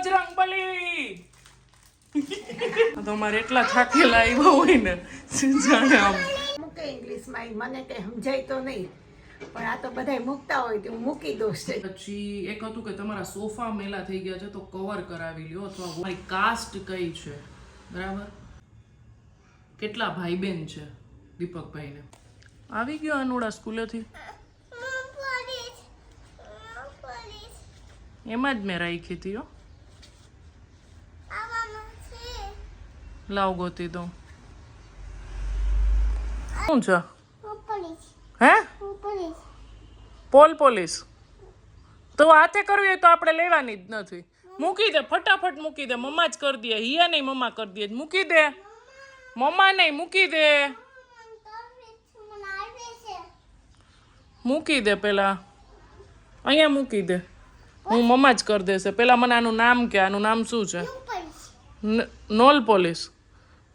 બજરંગ બલી. તો અમારે એટલા થાકેલા આવ્યા હોય ને જાણે આમ. મૂકે ઇંગ્લિશમાં એ મને કંઈ સમજાય તો નહીં. પણ આ તો બધાય મૂકતા હોય તો હું મૂકી દઉં છે. પછી એક હતું કે તમારા સોફા મેલા થઈ ગયા છે તો કવર કરાવી લ્યો અથવા મારી કાસ્ટ કઈ છે? બરાબર? કેટલા ભાઈ બેન છે દીપકભાઈને? આવી ગયો અનુડા સ્કૂલેથી? એમાં જ મેં રાખી હતી હો. લાવ ગોતી દઉં. શું છે? હે પોલ પોલીસ. તો હાથે કરવી હોય તો આપણે લેવાની જ નથી. મૂકી દે ફટાફટ મૂકી દે. મમ્મા જ કરી દે. હિયા નહીં મમ્મા કરી દે. મૂકી દે. મમ્મા નહીં મૂકી દે. મૂકી દે પેલા. અહીંયા મૂકી દે. હું મમ્મા જ કરી દેશે. પેલા મને આનું નામ કે આનું નામ શું છે? Nail polish.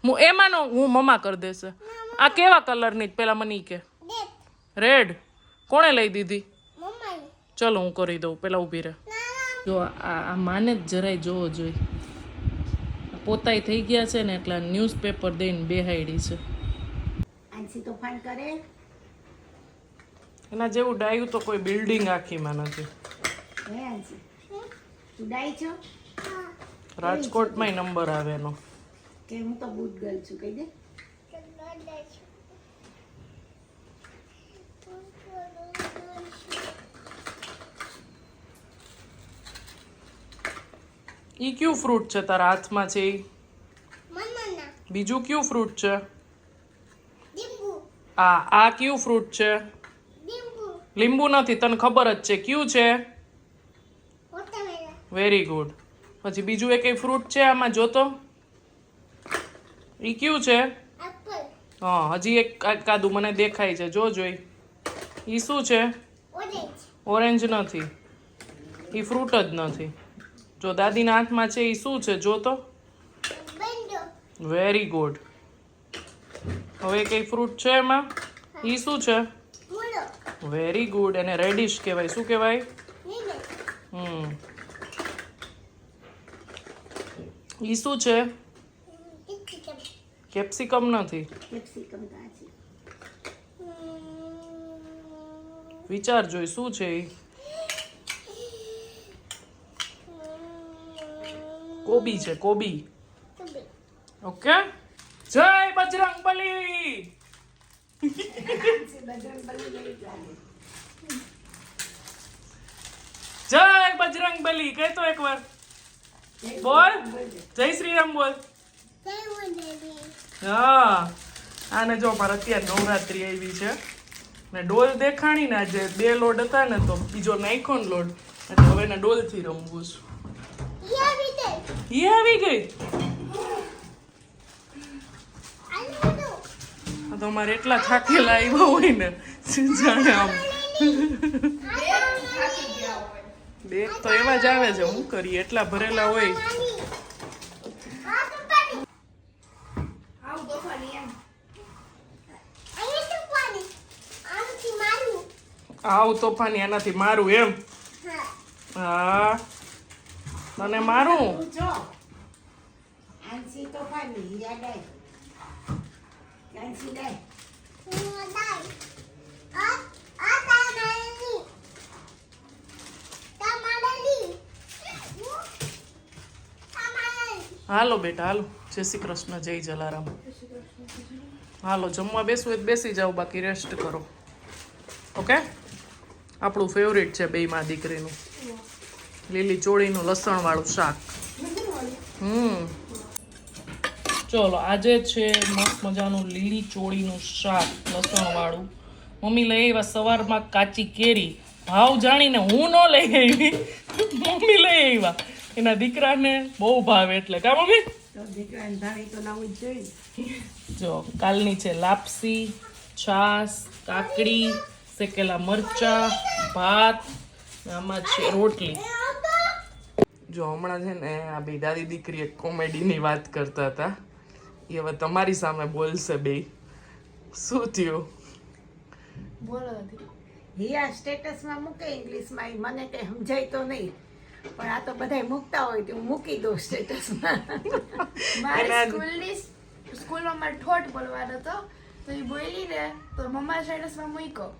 હું એમાંનો હું મમ્મા કરી દેશે આ કેવા કલરની પેલા મને કે. રેડ કોણે લઈ દીધી? ચલો હું કરી દઉં પેલા ઊભી રહે. જો આ આ માને જ જરાય જોવો જોઈએ. પોતાય થઈ ગયા છે ને એટલે ન્યૂઝપેપર દઈને બેહાડી છે. એના જેવું ડાયું તો કોઈ બિલ્ડિંગ આખીમાં નથી. રાજકોટમાંય નંબર આવે એનો. કે હું તો બુટ ગર્લ છું કહી દે. ઈ કયું ફ્રૂટ છે તારા હાથમાં છે? બીજું કયું ફ્રૂટ છે? આ આ કયું ફ્રૂટ છે? લીંબુ. નથી તને ખબર જ છે. કયું છે? વેરી ગુડ પછી બીજું એ કઈ ફ્રૂટ છે આમાં જોતો ઈ કયું છે? હા હજી એક કાદુ મને દેખાય છે. જો જોઈ. એ શું છે? ઓરેન્જ નથી. એ ફ્રૂટ જ નથી. જો દાદીના હાથમાં છે એ શું છે? જો તો. વેરી ગુડ હવે કઈ ફ્રૂટ છે એમાં? એ શું છે? વેરી ગુડ એને રેડિશ કહેવાય. શું કહેવાય? હમ. ઈ શું છે? કેપ્સિકમ નથી. કેપ્સિકમ તો વિચાર જોઈ શું છે એ? કોબી છે કોબી. ઓકે? જય બજરંગ બલી! બજરંગ બલી જેવી જ લાગે જય બજરંગ બલી કહેતો એકવાર. બોલ. જય શ્રી રામ બોલ. હા. આને જો મારે અત્યારે નવરાત્રી આવી છે. ને ડોલ દેખાણી ને આજે બે લોડ હતા ને તો બીજો નાખ્યો ને લોડ એટલે હવે એને ડોલથી રમવું છું. ઈ આવી ગઈ. તો અમારે એટલા થાકેલા આવ્યા હોય ને જાણે આમ. બે તો એવા જ આવે છે હું કરીએ? એટલા ભરેલા હોય. આવ તોફાની એનાથી મારું એમ. હા. તને મારું? હાલો બેટા હાલો. જય શ્રી કૃષ્ણ જય જલારામ. હાલો જમવા બેસવું હોય બેસી જાઓ બાકી રેસ્ટ કરો. ઓકે આપણું ફેવરેટ છે બે માં દીકરીનું. લીલી ચોળીનું લસણવાળું શાક. હમ. ચલો આજે છે મસ્ત મજાનું લીલી ચોળીનું શાક લસણવાળું. મમ્મી લઈ આવ્યા સવારમાં કાચી કેરી. ભાવ જાણીને હું ન લઈ આવી. મમ્મી લઈ આવ્યા. એના દીકરાને બહુ ભાવે એટલે. કા મમ્મી? જો કાલની છે લાપસી છાસ કાકડી શેકેલા મરચા ભાત આમાં છે રોટલી. જો હમણાં છે ને આ બે દાદી દીકરી એક કોમેડીની વાત કરતા હતા. એ હવે તમારી સામે બોલશે બે. શું થયું? હિયા સ્ટેટસમાં મૂકે ઇંગ્લિશમાં એ મને કઈ સમજાય તો નહીં. પણ આ તો બધાય મૂકતા હોય તો હું મૂકી દઉં સ્ટેટસમાં. મારી સ્કૂલની સ્કૂલમાં મારે ઠોઠ બોલવાનો હતો. તો એ બોલી ને તો મમ્મા સ્ટેટસમાં મૂક્યો.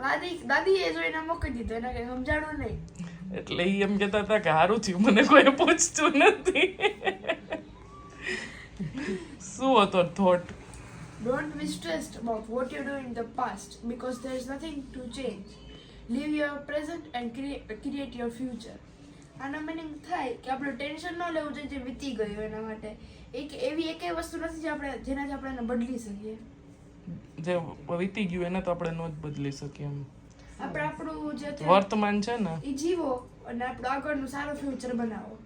દાદી દાદીએ જોઈને મૂકી દીધો એને કઈ સમજાણું નહીં. એટલે એ એમ કહેતા હતા કે સારું થયું મને કોઈ પૂછતું નથી. શું હતો thought Don't be stressed about what you do in the past because there is nothing to change. Live your present and create, create your future. આનો મિનિંગ થાય કે આપણે ટેન્શન ન લેવું જોઈએ જે વીતી ગયું એના માટે. એક એવી એકેય વસ્તુ નથી જે આપણે જેનાથી આપણે એને બદલી શકીએ. જે વીતી ગયું એને તો આપણે નો જ બદલી શકીએ એમ. આપણે આપણું જે વર્તમાન છે ને. એ જીવો અને આપણું આગળનું સારું ફ્યુચર બનાવો.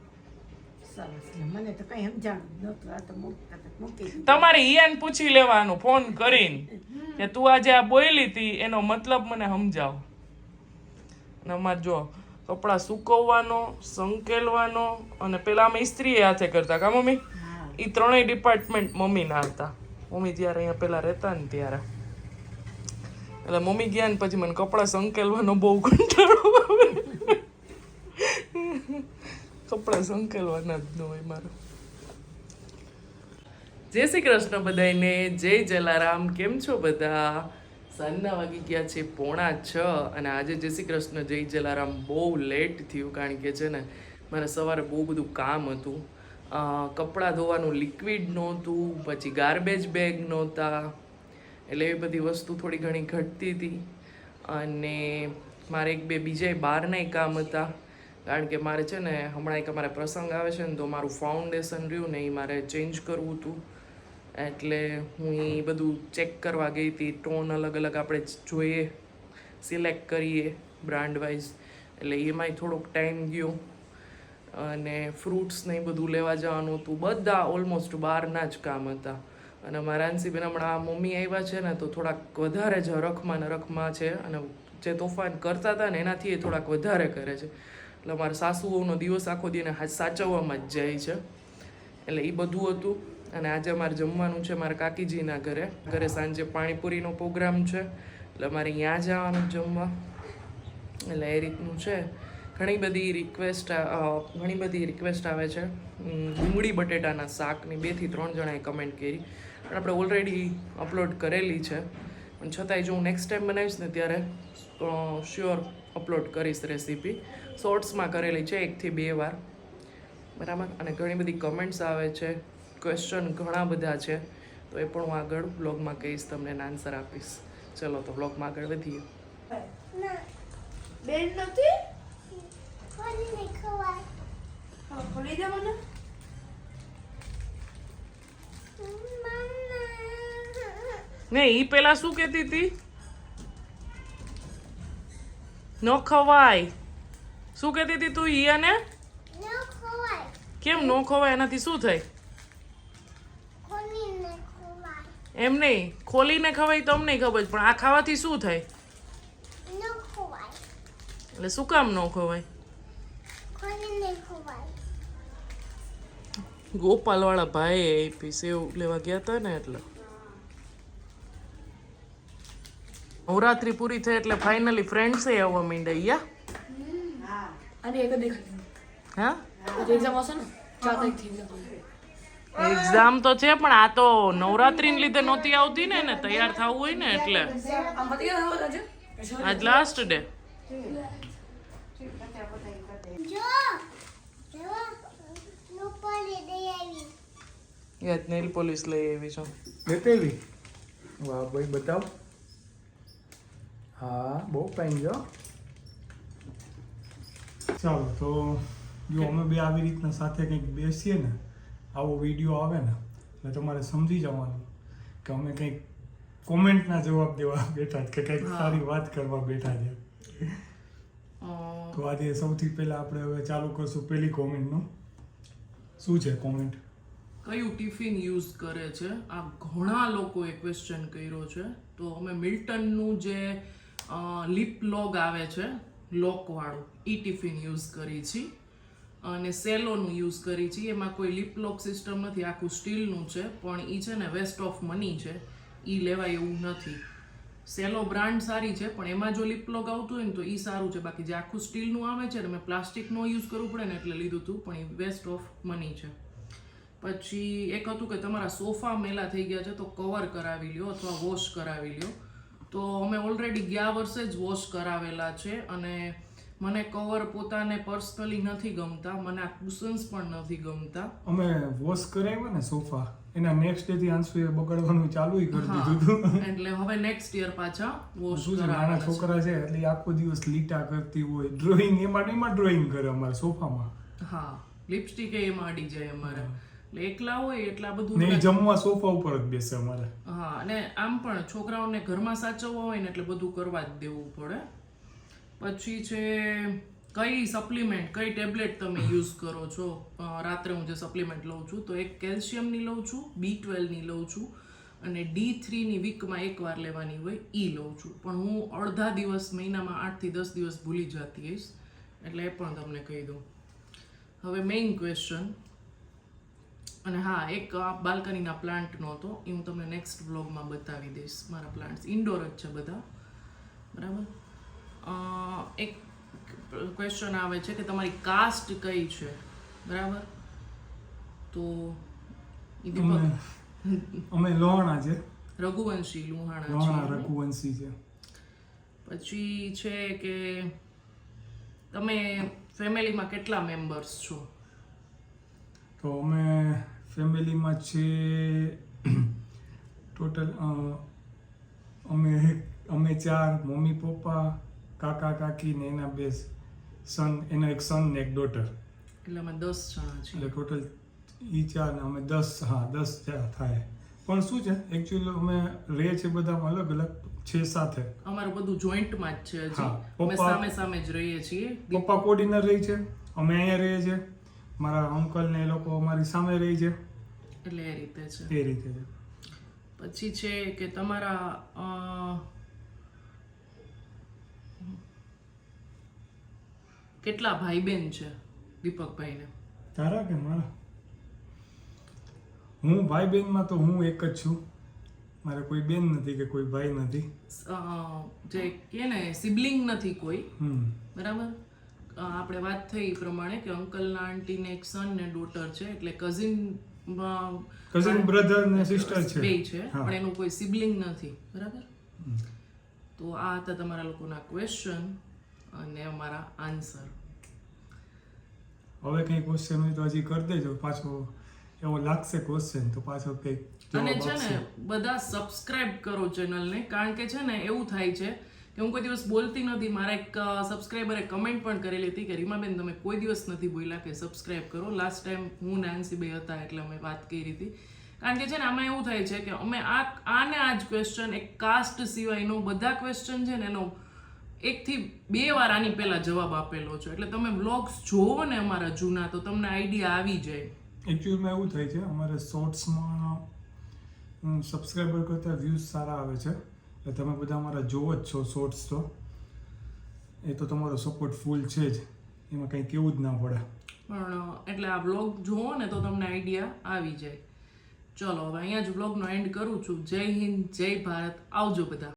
મને તો કઈ સમજાણું જ નહોતું. આ તો મૂકતા તો મૂકી દીધું. તમારે ઈયાન પૂછી લેવાનું ફોન કરીને. કે તું આજે આ બોલી હતી એનો મતલબ મને સમજાવ. અને અમારે જો કપડાં સુકવવાનો સંકેલવાનો અને પેલા અમે ઇસ્ત્રી હાથે કરતા કા મમ્મી? એ ત્રણેય ડિપાર્ટમેન્ટ મમ્મીના હતા. મમ્મી જ્યારે અહીંયા પહેલાં રહેતા ને ત્યારે. એટલે મમ્મી ગયા ને પછી મને કપડાં સંકેલવાનો બહુ કંટાળો આવે. કપડાં સંકેલવાના જ ન હોય મારું. જય શ્રી કૃષ્ણ બધાને જય જલારામ, કેમ છો બધા? સાંજના વાગી ગયા છે પોણા છ અને આજે જય શ્રી કૃષ્ણ, જય જલારામ બહુ લેટ થયું કારણ કે છે ને, મારે સવારે બહુ બધું કામ હતું. કપડાં ધોવાનું લિક્વિડ નહોતું, પછી ગાર્બેજ બેગ નહોતા, એટલે એ બધી વસ્તુ થોડી ઘણી ઘટતી હતી. અને મારે એક બે બીજાય બહારનાય કામ હતા. કારણ કે મારે છે ને, હમણાં એક અમારે પ્રસંગ આવે છે ને, તો મારું ફાઉન્ડેશન રહ્યું ને, એ મારે ચેન્જ કરવું હતું. એટલે હું એ બધું ચેક કરવા ગઈ હતી. ટોન અલગ અલગ આપણે જોઈએ સિલેક્ટ કરીએ બ્રાન્ડ વાઇઝ એટલે એમાંય થોડોક ટાઈમ ગયો. અને ફ્રૂટ્સ ને બધું લેવા જવાનું હતું. બધા ઓલમોસ્ટ બહારના જ કામ હતા. અને મારા અંશીબેન હમણાં મમ્મી આવ્યા છે ને, તો થોડાક વધારે જ હરખમાં ને રખમાં છે અને જે તોફાન કરતા હતા ને, એનાથી એ થોડાક વધારે કરે છે. એટલે મારા સાસુઓનો દિવસ આખો દીને સાચવવામાં જ જાય છે. એટલે એ બધું હતું. અને આજે મારે જમવાનું છે મારા કાકીજીના ઘરે. ઘરે સાંજે પાણીપુરીનો પ્રોગ્રામ છે. એટલે મારે ત્યાં જવાનું જમવા. એટલે એ રીતનું છે. ઘણી બધી રિક્વેસ્ટ ઘણી બધી રિક્વેસ્ટ આવે છે. ડુંગળી બટેટાના શાકની બેથી ત્રણ જણાએ કમેન્ટ કરી. પણ આપણે ઓલરેડી અપલોડ કરેલી છે. પણ છતાંય જો હું નેક્સ્ટ ટાઈમ બનાવીશ ને ત્યારે શ્યોર અપલોડ કરીશ રેસીપી શોર્ટ્સમાં કરેલી છે એકથી બે વાર. બરાબર? અને ઘણી બધી કમેન્ટ્સ આવે છે. ક્વેશ્ચન ઘણા બધા છે. તો એ પણ હું આગળ બ્લોગમાં કહીશ, તમને આન્સર આપીશ. ચલો તો બ્લોગમાં આગળ વધીએ. બેન નથી? હા, ખોલી દે મને ને ઈ પેલા શું કહેતી હતી? ન ખવાય. શું કહેતી હતી તું ઈ અને કેમ નો ખવાય? એનાથી શું થાય? એમ નહીં. ખોલીને ખવાય તો અમને ખબર પણ આ ખાવાથી શું થાય? એટલે શું કામ ન ખવાય? ગોપાલવાળા ભાઈએ આપી સેવ લેવા ગયા હતા ને એટલે. નવરાત્રી પૂરી થઈ એટલે ફાઇનલી ફ્રેન્ડ્સે આવવા માંડ્યા યા? અને એક દેખાય હા? એક્ઝામ હશે ને? તો છે પણ આ તો નવરાત્રીને લીધે નહોતી આવતી ને ને તૈયાર થવું હોય ને એટલે? આજ લાસ્ટ ડે યાદ નેલ પોલીસ લઈ આવી છું લેતેલી વાહ ભાઈ બતાવ હા બહુ ફાઇન જો ચાલો તો જો અમે બે આવી રીતના સાથે કંઈક બેસીએ ને આવો વીડિયો આવે ને એટલે તમારે સમજી જવાનું કે અમે કંઈક કોમેન્ટના જવાબ દેવા બેઠા છે કે કંઈક સારી વાત કરવા બેઠા છે તો આજે સૌથી પહેલાં આપણે હવે ચાલુ કરશું પહેલી કોમેન્ટનું શું છે કોમેન્ટ કયું ટિફિન યુઝ કરે છે? આ ઘણા લોકોએ ક્વેશ્ચન કર્યો છે. તો અમે મિલ્ટનનું જે લિપ લોગ આવે છે લોકવાળું એ ટિફિન યુઝ કરી છીએ અને સેલોનું યુઝ કરી છીએ એમાં કોઈ લિપ લોક સિસ્ટમ નથી, આખું સ્ટીલનું છે, પણ એ છે ને વેસ્ટ ઓફ મની છે. એ લેવાય એવું નથી. સેલો બ્રાન્ડ સારી છે, પણ એમાં જો લિપ લોક આવતું હોય ને તો એ સારું છે. બાકી જે આખું સ્ટીલનું આવે છે ને મેં પ્લાસ્ટિકનો યુઝ કરવું પડે ને એટલે લીધું હતું પણ એ વેસ્ટ ઓફ મની છે. પછી એક હતું કે તમારા સોફા મેલા થઈ ગયા છે તો કવર કરાવી લ્યો અથવા વોશ કરાવી લ્યો. તો અમે ઓલરેડી ગયા વર્ષે જ વોશ કરાવેલા છે અને મને કવર પોતાને પર્સનલી નથી ગમતા મને આ કુશન્સ પણ નથી ગમતા. અમે વોશ કરાવ્યા ને સોફા એના નેક્સ્ટ ડે થી આંસુ બગડવાનું ચાલુ કરી દીધું હતું. એટલે હવે નેક્સ્ટ યર પાછા વોશ નાના છોકરા છે એટલે આખો દિવસ લીટા કરતી હોય ડ્રોઈંગ એમાં માટે એમાં ડ્રોઈંગ કરે અમારા સોફામાં. હા લિપસ્ટિક એમાં અડી જાય અમારે. એટલે એકલા હોય એટલા બધું નહીં જમવા સોફા ઉપર જ બેસે અમારે. હા અને આમ પણ છોકરાઓને ઘરમાં સાચવવા હોય ને એટલે બધું કરવા જ દેવું પડે. પછી છે કઈ સપ્લિમેન્ટ કઈ ટેબ્લેટ તમે યુઝ કરો છો? રાત્રે હું જે સપ્લિમેન્ટ લઉં છું તો એક કેલ્શિયમની લઉં છું બી ટ્વેલ્વની લઉં છું અને ડી થ્રીની વીકમાં એકવાર લેવાની હોય ઈ લઉં છું. પણ હું અડધા દિવસ મહિનામાં આઠથી દસ દિવસ ભૂલી જતી હઈશ. એટલે એ પણ તમને કહી દઉં. હવે મેઇન ક્વેશ્ચન અને હા એક આ બાલ્કનીના પ્લાન્ટનો હતો. એ હું તમને નેક્સ્ટ વ્લોગમાં બતાવી દઈશ. મારા પ્લાન્ટ્સ ઇન્ડોર જ છે બધા. બરાબર? એક ક્વેશ્ચન આવે છે કે તમારી કાસ્ટ કઈ છે? બરાબર? તો અમે લોહાણા છે. રઘુવંશી લુહાણા રઘુવંશી છે. પછી છે કે તમે ફેમિલીમાં કેટલા મેમ્બર્સ છો? તો અમે ફેમિલીમાં છે ટોટલ અમે અમે ચાર મમ્મી પપ્પા કાકા કાકી ને એના બે સન એનો એક સન ને એક ડોટર. એટલે અમે દસ જણા છે એટલે ટોટલ ઈ ચાર ને અમે દસ હા દસ થયા થાય. પણ શું છે એકચ્યુઅલી અમે રહે છે બધા અલગ અલગ છે સાથે. અમારું બધું જોઈન્ટમાં જ છે હજી. અમે સામે સામે જ રહીએ છીએ. પપ્પા કોડીનર રહી છે અમે અહીંયા રહીએ છીએ મારા અંકલ ને એ લોકો અમારી સામે રહી છે. એટલે એ રીતે છે. એ રીતે. છે પછી છે કે તમારા કેટલા ભાઈ બહેન છે દીપકભાઈને? તારા કે મારા? હું ભાઈ બહેનમાં તો હું એક જ છું. મારે કોઈ બેન નથી કે કોઈ ભાઈ નથી. જે કે ને સિબલિંગ નથી કોઈ. બરાબર? આપણે વાત થઈ એ પ્રમાણે કે અંકલના આંટીને એક સન ને ડોટર છે એટલે કઝિન કઝિન બ્રધર ને સિસ્ટર છે. બે છે. પણ એનું કોઈ સિબલિંગ નથી. બરાબર? તો આ હતા તમારા લોકોના ક્વેશ્ચન અને અમારા આન્સર હવે કઈ ક્વેશ્ચન હોય તો હજી કરી દેજો. પાછો એવો લાગશે ક્વેશ્ચન તો પાછો કંઈક અને છે ને બધા સબસ્ક્રાઇબ કરો ચેનલને કારણ કે છે ને એવું થાય છે કે હું કોઈ દિવસ બોલતી નથી મારા એક સબસ્ક્રાઈબરે કમેન્ટ પણ કરેલી હતી કે, રીમાબેન, તમે કોઈ દિવસ નથી બોલ્યા કે સબસ્ક્રાઇબ કરો. લાસ્ટ ટાઈમ હું નાન્સી બે હતા એટલે અમે વાત કરી હતી. કારણ કે છે ને, આમાં એવું થાય છે કે અમે આ, આને આ જ ક્વેશ્ચન એક કાસ્ટ સિવાયનો બધા ક્વેશ્ચન છે ને, એનો એકથી બે વાર આની પહેલાં જવાબ આપેલો છે. એટલે તમે વ્લોગ્સ જોવો ને અમારા જૂના, તો તમને આઈડિયા આવી જાય. એકચ્યુઅલમાં એવું થાય છે, અમારે શોર્ટ્સમાં સબસ્ક્રાઈબર કરતાં વ્યૂઝ સારા આવે છે. એટલે તમે બધા અમારા જોવો જ છો શોર્ટ્સ તો. એ તો તમારો સપોર્ટ ફૂલ છે જ. એમાં કંઈ કેવું જ ના પડે. પણ એટલે આ વ્લોગ જુઓ ને તો તમને આઈડિયા આવી જાય. ચલો, હવે અહીંયા જ બ્લોગનો એન્ડ કરું છું. જય હિન્દ, જય ભારત. આવજો બધા.